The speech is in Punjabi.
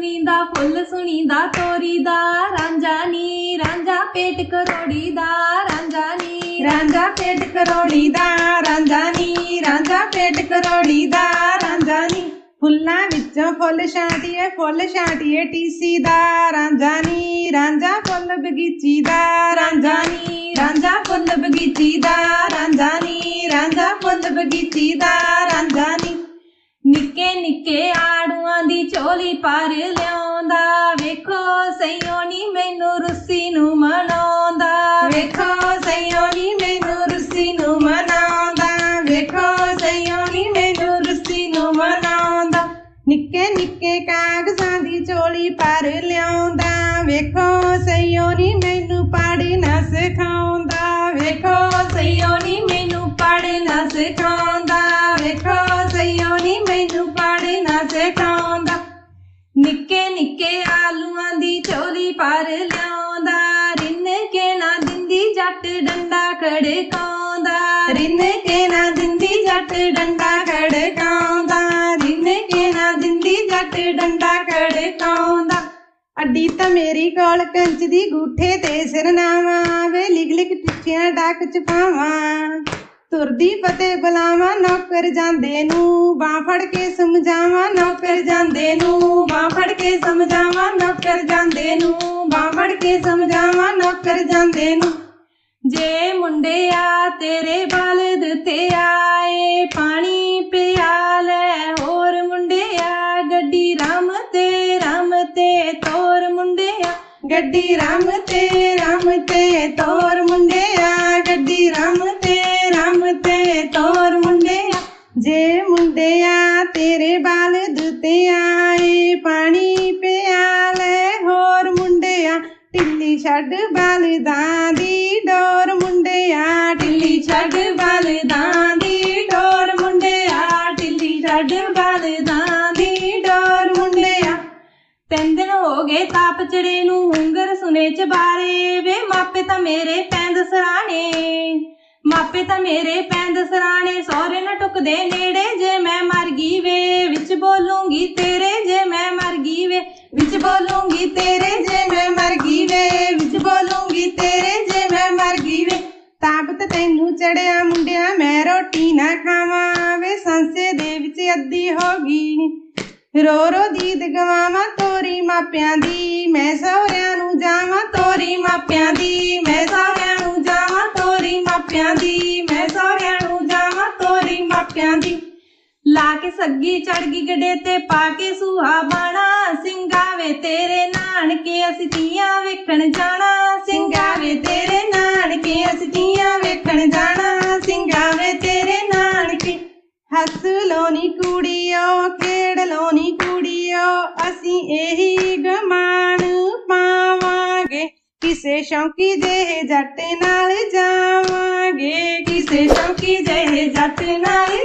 ਸੁਣੀਦਾ, ਫੁੱਲ ਸੁਣੀਦਾ ਤੋਰੀ ਦਾ ਰਾਂਝਾ ਨੀ, ਰਾਂਝਾ ਪੇਟ ਕਰੋੜੀ ਦਾ ਰਾਂਝਾ ਨੀ। ਰਾਂਝਾ ਪੇਟ ਕਰੋੜੀ ਦਾ ਰਾਂਝਾ ਨੀ, ਰਾਂਝਾ ਪੇਟ ਕਰੋੜੀ ਦਾ ਰਾਂਝਾ ਨੀ। ਫੁੱਲਾਂ ਵਿੱਚੋਂ ਫੁੱਲ ਛਾਂਟੀਏ ਫੁੱਲ ਛਾਂਟੀਏ ਟੀਸੀ ਦਾ। ਰਾਂਝਾ ਨੀ, ਰਾਂਝਾ ਫੁੱਲ ਬਗੀਚੀ ਦਾ। ਰਾਂਝਾ ਨੀ, ਰਾਂਝਾ ਫੁੱਲ ਬਗੀਚੀ ਦਾ। ਰਾਂਝਾ ਨੀ, ਰਾਂਝਾ ਫੁੱਲ ਬਗੀਚੀ ਦਾ। ਰਾਂਝਾ ਨੀ। ਨਿੱਕੇ ਨਿੱਕੇ ਆੜੂਆਂ ਦੀ ਝੋਲੀ ਪਰ ਲਿਆਉਂਦਾ। ਵੇਖੋ ਸਈਓ ਨੀ ਮੈਨੂੰ ਰੁੱਸੀ ਨੂੰ ਮਨਾਉਂਦਾ। ਵੇਖੋ ਸਈਓ ਨੀ ਮੈਨੂੰ ਰੁੱਸੀ ਨੂੰ ਮਨਾਉਂਦਾ। ਵੇਖੋ ਸਈਓ ਨੀ ਮੈਨੂੰ ਰੁੱਸੀ ਨੂੰ ਮਨਾਉਂਦਾ। ਨਿੱਕੇ ਨਿੱਕੇ ਕਾਗਜ਼ਾਂ ਦੀ ਝੋਲੀ ਪਰ ਲਿਆਉਂਦਾ। ਵੇਖੋ ਸਈਓ ਨੀ ਮੈਨੂੰ ਪੜ੍ਹ ਨਾ ਨਿੱਕੇ ਨਿੱਕੇ ਆਲੂਆਂ ਦੀ ਚੋਲੀ ਪਰ ਲਿਆਉਂਦਾ, ਰਿੰਨ ਕੇ ਨਾ ਦਿੰਦੀ ਜੱਟ ਡੰਡਾ ਖੜਕਾਉਂਦਾ। ਰਿੰਨ ਕੇ ਨਾ ਦਿੰਦੀ ਜੱਟ ਡੰਡਾ ਖੜਕਾਉਂਦਾ, ਰਿੰਨ ਕੇ ਨਾ ਦਿੰਦੀ ਜੱਟ ਡੰਡਾ ਖੜਕਾਉਂਦਾ। ਅੱਡੀ ਤਾਂ ਮੇਰੀ ਕੋਲ ਕੰਚ ਦੀ ਗੂਠੇ ਤੇ ਸਿਰਨਾਵਾ ਵੇ ਲਿਗ ਲਿਗ ਟਿੱਠੀਆਂ ਡੱਕ ਚ ਪਾਵਾਂ। ਤੁਰਦੀ ਫਤਿਹ ਬੁਲਾਵਾਂ, ਨੌਕਰ ਜਾਂਦੇ ਨੂੰ। ਬਾਹ ਫੜ ਕੇ ਸਮਝਾਵਾਂ, ਨੌਕਰ ਜਾਂਦੇ ਨੂੰ। ਬਾਹ ਫੜ ਕੇ ਸਮਝਾਵਾਂ, ਨੌਕਰ ਜਾਂਦੇ ਨੂੰ। ਬਾਹ ਫੜ ਕੇ ਸਮਝਾਵਾਂ, ਨੌਕਰ ਜਾਂਦੇ ਨੂੰ। ਜੇ ਮੁੰਡਿਆ ਤੇਰੇ ਬਲਦ ਤੇ ਆਏ। ਪਾਣੀ ਪਿਆ ਲੈ, ਹੋਰ ਮੁੰਡਿਆ ਗੱਡੀ ਰਾਮ ਤੇ ਰਾਮ ਤੇ ਤੋਰ ਮੁੰਡਿਆ ਗੱਡੀ ਰਾਮ ਤੇ ਰਾਮ ਤੇ ਤੋਰ ਮੁੰਡਿਆ ਗੱਡੀ ਤੇ ਆਏ, ਪਾਣੀ ਪਿਆ, ਲੈ ਹੋਰ ਮੁੰਡਿਆ ਢਿੱਲੀ ਛੱਡ ਬਲਦਾਂ ਦੀ ਡੋਰ ਮੁੰਡਿਆ ਢਿੱਲੀ ਛੱਡ ਬਲਦਾਂ ਦੀ ਡੋਰ ਮੁੰਡਿਆ ਢਿੱਲੀ ਛੱਡ ਬਲਦਾਂ ਦੀ ਡੋਰ ਮੁੰਡਿਆ ਤਿੰਨ ਦਿਨ ਹੋ ਗਏ ਤਾਪ ਚੜੇ ਨੂੰ ਹੁੰਗਰ ਸੁਨੇ ਚ ਬਾਰੇ। ਵੇ ਮਾਪੇ ਤਾਂ ਮੇਰੇ ਪੈਂਦ ਸਰਾਣੇ। ਮਾਪੇ ਤਾਂ ਮੇਰੇ ਪੈਂਦ ਸਰਾਣੇ। ਸਹੁਰੇ ਨਾ ਟੁਕਦੇ ਨੇੜੇ ਜੇ ਰੋਟੀ ਨਾ ਖਾਵਾਂ ਵੇ ਸੰਸੇ ਦੇ ਵਿੱਚ ਅੱਧੀ ਹੋ ਗਈ। ਰੋ ਰੋ ਦੀਦ ਗਵਾਵਾਂ ਤੋਰੀ ਮਾਪਿਆਂ ਦੀ, ਮੈਂ ਸਹੁਰਿਆਂ ਨੂੰ ਜਾਵਾਂ ਤੋਰੀ ਮਾਪਿਆਂ ਦੀ, ਮੈਂ ਸਹੁਰਿਆਂ ਨੂੰ ਜਾਵਾਂ ਤੋਰੀ ਮਾਪਿਆਂ ਦੀ, ਮੈਂ ਸਹੁਰਿਆਂ ਨੂੰ ਜਾਵਾਂ ਤੋਰੀ ਮਾਪਿਆਂ ਦੀ। ਲਾ ਕੇ ਸੱਗੀ ਚੜ ਗਈ ਗੜੇ ਤੇ, ਪਾ ਕੇ ਸੁਹਾ ਬਾਣਾ, ਸਿੰਗਾਵੇ ਤੇਰੇ ਨਾਨਕੇ ਅਸੀਂ ਤੀਆਂ ਵੇਖਣ ਜਾਣਾ, ਸਿੰਗਾਵੇ ਤੇਰੇ ਨਾਨਕੇ ਅਸੀਂ ਤੀਆਂ ਵੇਖਣ ਜਾਣਾ। ਹੱਸ ਲੋਨੀ ਕੁੜੀਓ ਖੇਡ ਲੋਨੀ ਕੁੜੀਓ, ਅਸੀਂ ਇਹੀ ਗਮਾਨ ਪਾਵਾਂਗੇ। ਕਿਸੇ ਸ਼ੌਂਕੀ ਜਿਹੇ ਜੱਟ ਨਾਲ ਜਾਵਾਂਗੇ। ਕਿਸੇ ਸ਼ੌਂਕੀ ਜਿਹੇ ਜੱਟ ਨਾਲ